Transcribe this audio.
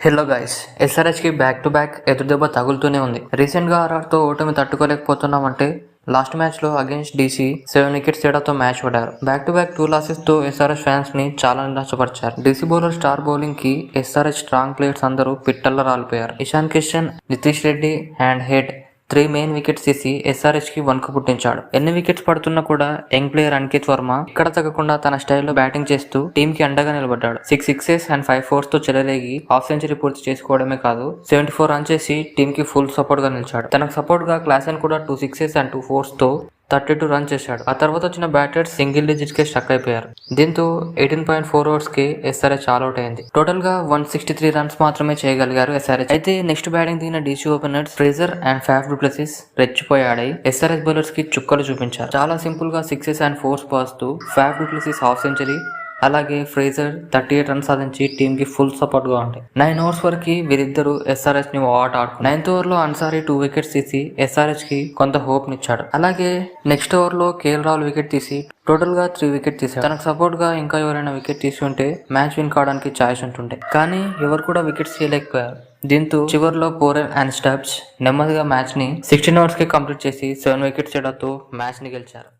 Hello guys ఎస్ఆర్హెచ్కి back to back ఎదురుదెబ్బ తగులుతూనే ఉంది. రీసెంట్గా తో ఓటమి తట్టుకోలేకపోతున్నామంటే లాస్ట్ మ్యాచ్లో అగేన్స్ట్ డీసీ సెవెన్ వికెట్స్ తేడాతో మ్యాచ్ పడారు బ్యాక్ టు బ్యాక్ టూ లాసెస్తో ఎస్ఆర్ఎస్ ఫ్యాన్స్ని చాలా నిరాశపరిచారు. డీసీ బౌలర్ స్టార్ బౌలింగ్కి ఎస్ఆర్హెచ్ స్ట్రాంగ్ ప్లేయర్స్ అందరూ పిట్టల్లో రాలిపోయారు. Ishan Kishan Nitish Reddy and Head three main wickets తీసి ఎస్ఆర్హెచ్కి వణుకు పుట్టించాడు. ఎన్ని వికెట్స్ పడుతున్నా కూడా యంగ్ ప్లేయర్ అంకిత్ వర్మ ఇక్కడ తగ్గకుండా తన స్టైల్లో బ్యాటింగ్ చేస్తూ టీమ్కి అండగా నిలబడ్డాడు. సిక్స్ సిక్సెస్ అండ్ ఫైవ్ ఫోర్స్తో చెలరేగి హాఫ్ సెంచరీ పూర్తి చేసుకోవడమే కాదు సెవెంటీ ఫోర్ రన్ చేసి టీమ్కి ఫుల్ సపోర్ట్గా నిలిచాడు. తనకు సపోర్ట్గా క్లాసన్ కూడా టూ సిక్సెస్ అండ్ టూ ఫోర్స్తో థర్టీ టూ రన్ చేశాడు. ఆ తర్వాత వచ్చిన బ్యాటర్స్ సింగిల్ డిజిట్ కే స్టక్ అయిపోయారు. దీంతో ఎయిటీన్ పాయింట్ ఫోర్ ఓవర్స్కి ఎస్ఆర్ఎస్ ఆల్ అవుట్ అయింది. టోటల్గా వన్ సిక్స్టీ త్రీ రన్స్ మాత్రమే చేయగలిగారు ఎస్ఆర్ఎస్ అయితే నెక్స్ట్ బ్యాటింగ్ దిగిన DC openers Fraser and Faf du Plessis రెచ్చిపోయాడై SRS బౌలర్స్కి చుక్కలు చూపించారు. చాలా సింపుల్గా sixes and fours పాస్తూ Faf du Plessis half century అలాగే ఫ్రేజర్ థర్టీ ఎయిట్ రన్స్ సాధించి టీమ్కి ఫుల్ సపోర్ట్గా ఉంటాయి. నైన్ ఓవర్స్ వరకు వీరిద్దరు ఎస్ఆర్ఎస్ని ఆట ఆడుకున్నారు. నైన్త్ ఓవర్లో అన్సారీ టూ వికెట్స్ తీసి ఎస్ఆర్ఎస్కి కొంత హోప్ నిచ్చాడు అలాగే నెక్స్ట్ ఓవర్లో కేఎల్ రాహుల్ వికెట్ తీసి టోటల్గా త్రీ వికెట్ తీసాడు తనకు సపోర్ట్గా ఇంకా ఎవరైనా వికెట్ తీసి ఉంటే మ్యాచ్ విన్ కావడానికి ఛాయిస్ ఉంటుండే. కానీ ఎవరు కూడా వికెట్స్ తీయలేకపోయారు. దీంతో చివరిలో పోరెన్ అండ్ స్టబ్స్ నెమ్మదిగా మ్యాచ్ని సిక్స్టీన్ ఓవర్స్కి కంప్లీట్ చేసి సెవెన్ వికెట్స్ తేడాతో మ్యాచ్ని గెలిచారు.